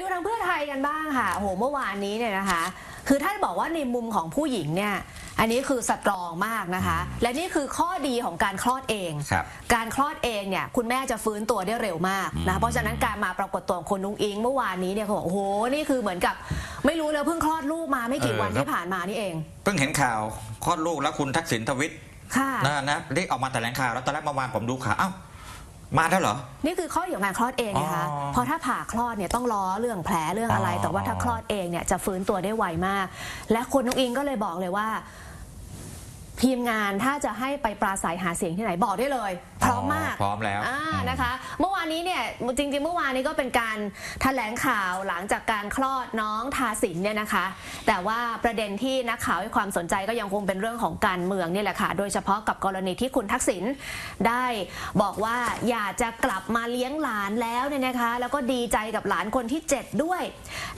ดูทางเพื่อไทยกันบ้างค่ะโอ้โหเมื่อวานนี้เนี่ยนะคะ คือท่านบอกว่าในมุมของผู้หญิงเนี่ย อันนี้คือสตรองมากนะคะ และนี่คือข้อดีของการคลอดเอง ครับ การคลอดเองเนี่ยคุณแม่จะฟื้นตัวได้เร็วมากนะเพราะฉะนั้นการมาปรากฏตัวของคุณนุ้งอิงเมื่อวานนี้เนี่ยเขาบอกโอ้โหนี่คือเหมือนกับ ไม่รู้เลยเพิ่งคลอดลูกมาไม่กี่เออวันครับ ที่ผ่านมานี่เอง เพิ่งเห็นข่าวคลอดลูกแล้วคุณทักษิณทวิตค่ะ นะนะที่ออกมาแถลงข่าวแล้วตอนแรกเมื่อวานผมดูข่าวเอ้า มาแล้วเหรอ นี่คือข้อดีของการคลอดเองนะคะอ๋อเพราะถ้าผ่าคลอดเนี่ยต้องล้อเรื่องแผลเรื่องอะไร อ๋อแต่ว่าถ้าคลอดเองเนี่ยจะฟื้นตัวได้ไวมาก และคุณนุ้งอิงก็เลยบอกเลยว่า ทีมงานถ้าจะให้ไปปราศัยหาเสียงที่ไหนบอกได้เลย พร้อมมากพร้อมแล้วอ่าอืมนะคะ เมื่อวานนี้เนี่ยจริงๆ เมื่อวานนี้ก็เป็นการแถลงข่าวหลังจากการคลอดน้องทาสินเนี่ยนะคะ แต่ว่าประเด็นที่นักข่าวให้ความสนใจก็ยังคงเป็นเรื่องของการเมืองนี่แหละค่ะ โดยเฉพาะกับกรณีที่คุณทักษิณได้บอกว่าอยากจะกลับมาเลี้ยงหลานแล้วเนี่ยนะคะ แล้วก็ดีใจกับหลานคนที่ 7 ด้วย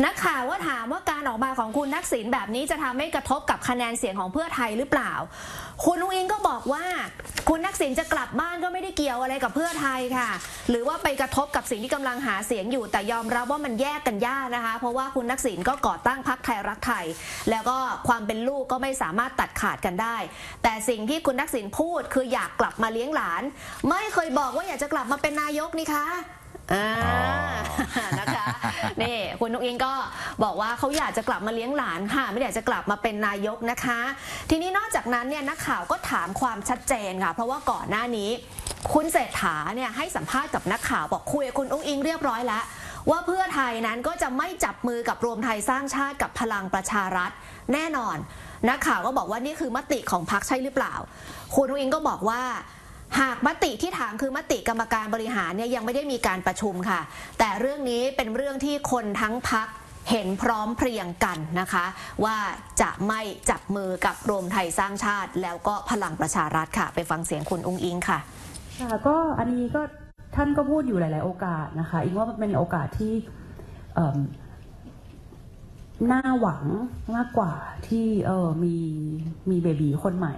นักข่าวว่าถามว่าการออกมาของคุณทักษิณแบบนี้จะทำให้กระทบกับคะแนนเสียงของเพื่อไทยหรือเปล่าคุณนุ้งอิงก็บอกว่า คุณทักษิณจะกลับบ้านก็ไม่ได้เกี่ยวอะไรกับเพื่อไทยค่ะ หรือว่าไปกระทบกับสิ่งที่กำลังหาเสียงอยู่แต่ยอมรับว่ามันแยกกันยากนะคะ เพราะว่าคุณทักษิณก็ก่อตั้งพรรคไทยรักไทย แล้วก็ความเป็นลูกก็ไม่สามารถตัดขาดกันได้ แต่สิ่งที่คุณทักษิณพูดคืออยากกลับมาเลี้ยงหลาน ไม่เคยบอกว่าอยากจะกลับมาเป็นนายกนี่คะ อ่านะคะ นี่คุณนุกอิงก็บอกว่าเขาอยากจะกลับมาเลี้ยงหลานค่ะ ไม่ได้อยากจะกลับมาเป็นนายกนะคะ ทีนี้นอกจากนั้นเนี่ยนักข่าวก็ถามความชัดเจนค่ะ เพราะว่าก่อนหน้านี้ คุณเศรษฐาเนี่ยให้สัมภาษณ์กับนักข่าวบอกคุยกับคุณอุ้งอิงเรียบร้อยแล้ว ว่าเพื่อไทยนั้นก็จะไม่จับมือกับรวมไทยสร้างชาติกับพลังประชารัฐแน่นอนนักข่าวก็บอกว่านี่คือมติของพรรคใช่หรือเปล่า คุณอุ้งอิงก็บอกว่า หากมติที่ถามคือมติกรรมการบริหารเนี่ยยังไม่ได้มีการประชุมค่ะ แต่เรื่องนี้เป็นเรื่องที่คนทั้งพักเห็นพร้อมเพรียงกันนะคะ ว่าจะไม่จับมือกับรวมไทยสร้างชาติ แล้วก็พลังประชารัฐค่ะ ไปฟังเสียงคุณอุ้งอิงค่ะค่ะก็อันนี้ก็ท่านก็พูดอยู่หลาย ๆ โอกาสนะคะอีกว่ามันเป็นโอกาสที่น่าหวังมากกว่าที่เออมีมีเบบีคนใหม่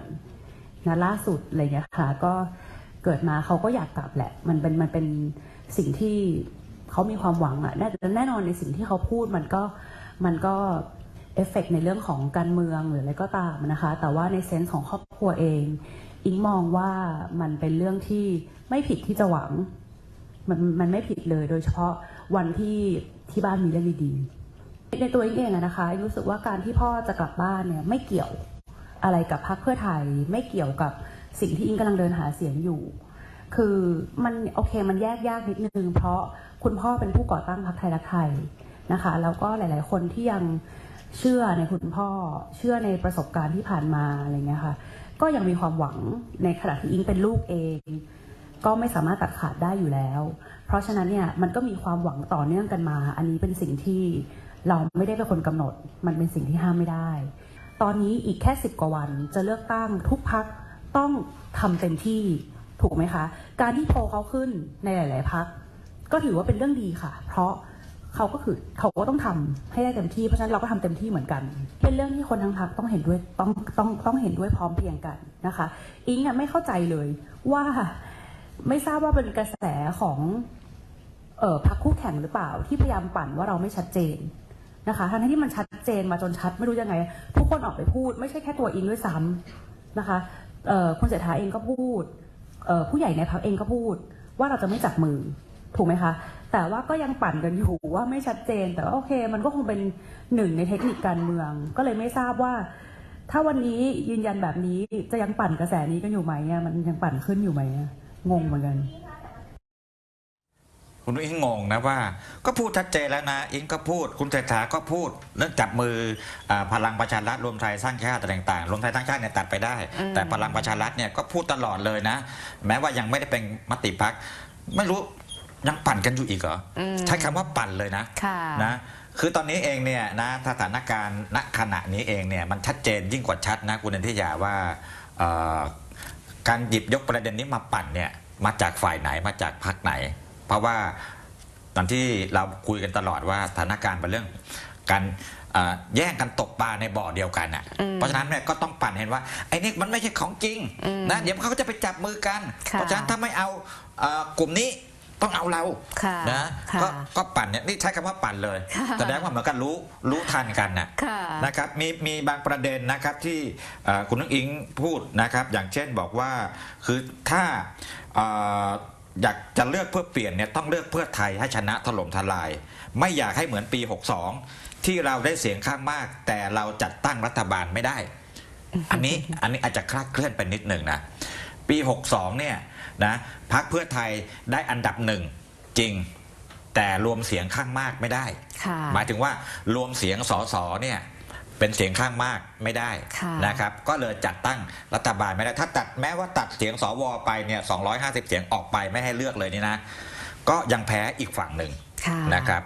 นะล่าสุดอะไรเงี้ยค่ะก็ เกิดมาเขาก็อยากกลับแหละ มันเป็นมันเป็นสิ่งที่เขามีความหวังอะแน่แน่นอนในสิ่งที่เขาพูดมันก็มันก็เอฟเฟกในเรื่องของการเมืองหรืออะไรก็ตามนะคะ แต่ว่าในเซนส์ของครอบครัวเอง อิงมองว่ามันเป็นเรื่องที่ไม่ผิดที่จะหวัง มันมันไม่ผิดเลย โดยเฉพาะวันที่ที่บ้านมีเรื่องดีๆในตัวอิงเองนะคะอิงรู้สึกว่าการที่พ่อจะกลับบ้านเนี่ยไม่เกี่ยวอะไรกับพรรคเพื่อไทย ไม่เกี่ยวกับ สิ่งที่อิงกำลังเดินหาเสียงอยู่ คือมันโอเคมันแยกยากนิดนึง เพราะคุณพ่อเป็นผู้ก่อตั้งพรรคไทยรักไทยนะคะ แล้วก็หลาย ๆ คนที่ยังเชื่อในคุณพ่อเชื่อในประสบการณ์ที่ผ่านมาอะไรเงี้ยค่ะ ก็ยังมีความหวังในขณะที่อิงเป็นลูกเอง ก็ไม่สามารถตัดขาดได้อยู่แล้ว เพราะฉะนั้นเนี่ยมันก็มีความหวังต่อเนื่องกันมา อันนี้เป็นสิ่งที่เราไม่ได้เป็นคนกำหนด มันเป็นสิ่งที่ห้ามไม่ได้ ตอนนี้อีกแค่สิบกว่าวันจะเลือกตั้งทุกพัก ต้องทำเต็มที่ถูกไหมคะ การที่โพลเขาขึ้นในหลาย ๆ พัก ก็ถือว่าเป็นเรื่องดีค่ะ เพราะเขาก็คือเขาก็ต้องทำให้ได้เต็มที่เพราะฉะนั้นเราก็ทำเต็มที่เหมือนกัน เป็นเรื่องที่คนทั้งพักต้องเห็นด้วยต้องต้องต้องเห็นด้วยพร้อมเพียงกันนะคะ อิงอะไม่เข้าใจเลยว่าไม่ทราบว่าเป็นกระแสของเออพักคู่แข่งหรือเปล่า ที่พยายามปั่นว่าเราไม่ชัดเจนนะคะทั้งที่มันชัดเจนมาจนชัดไม่รู้ยังไง ทุกคนออกไปพูด ไม่ใช่แค่ตัวอิงด้วยซ้ำนะคะ คุณเศรษฐาเองก็พูดผู้ใหญ่ในพรรคเองก็พูด ว่าเราจะไม่จับมือถูกไหมคะ แต่ว่าก็ยังปั่นกันอยู่ว่าไม่ชัดเจน แต่ว่าโอเค มันก็คงเป็นหนึ่งในเทคนิคการเมือง ก็เลยไม่ทราบว่า ถ้าวันนี้ยืนยันแบบนี้จะยังปั่นกระแสนี้กันอยู่ไหมมันยังปั่นขึ้นอยู่ไหมงงเหมือนกัน คุณนุ้งอิงงงนะว่า ก็พูดชัดเจนแล้วนะอิงก็พูด คุณเศรษฐาก็พูดเรื่องจับมืออาพลังประชารัฐรวมไทยสร้างชาติอะไรต่างๆรวมไทยสร้างชาติเนี่ยตัดไปได้อืมแต่พลังประชารัฐเนี่ยก็พูดตลอดเลยนะ แม้ว่ายังไม่ได้เป็นมติพักไม่รู้ยังปั่นกันอยู่อีกเหรออมใช้คำว่าปั่นเลยนะค่ะนะคือตอนนี้เองเนี่ยนะสถานการณ์ณขณะนี้เองเนี่ยมันชัดเจนยิ่งกว่าชัดนะคุณนันทิยาว่าเอ่อการหยิบยกประเด็นนี้มาปั่นเนี่ยมาจากฝ่ายไหนมาจากพรรคไหน เพราะว่าตอนที่เราคุยกันตลอดว่าสถานการณ์เป็นเรื่องการเอ่อแย่งกันตกปลาในบ่อเดียวกันอะอืมเพราะฉะนั้นเนี่ยก็ต้องปั่นเห็นว่าไอ้นี่มันไม่ใช่ของจริงอืมนะเดี๋ยวเขาก็จะไปจับมือกันค่ะเพราะฉะนั้นถ้าไม่เอาเอ่อกลุ่มนี้ต้องเอาเราค่ะนะค่ะก็ก็ปั่นเนี่ยนี่ใช้คำว่าปั่นเลยค่ะแสดงว่าเหมือนกันรู้รู้ทันกันน่ะค่ะนะครับมีมีบางประเด็นนะครับที่เอ่อคุณนุ้งอิงพูดนะครับ อย่างเช่นบอกว่าคือถ้าเอ่ออยากจะเลือกเพื่อเปลี่ยนเนี่ยต้องเลือกเพื่อไทยให้ชนะถล่มทลาย ไม่อยากให้เหมือนปี 62 ที่เราได้เสียงข้างมาก แต่เราจัดตั้งรัฐบาลไม่ได้ อันนี้อันนี้อาจจะคลาดเคลื่อนไปนิดหนึ่งนะปี 62 เนี่ยนะพักเพื่อไทยได้อันดับหนึ่งจริง แต่รวมเสียงข้างมากไม่ได้ค่ะหมายถึงว่ารวมเสียงสสเนี่ย เป็นเสียงข้างมากไม่ได้ค่ะนะครับ ก็เลยจัดตั้งรัฐบาลไม่ได้ ถ้าตัดแม้ว่าตัดเสียงสวไปเนี่ย 250 เสียงออกไปไม่ให้เลือกเลยนี่นะ ก็ยังแพ้อีกฝั่งหนึ่งค่ะนะครับ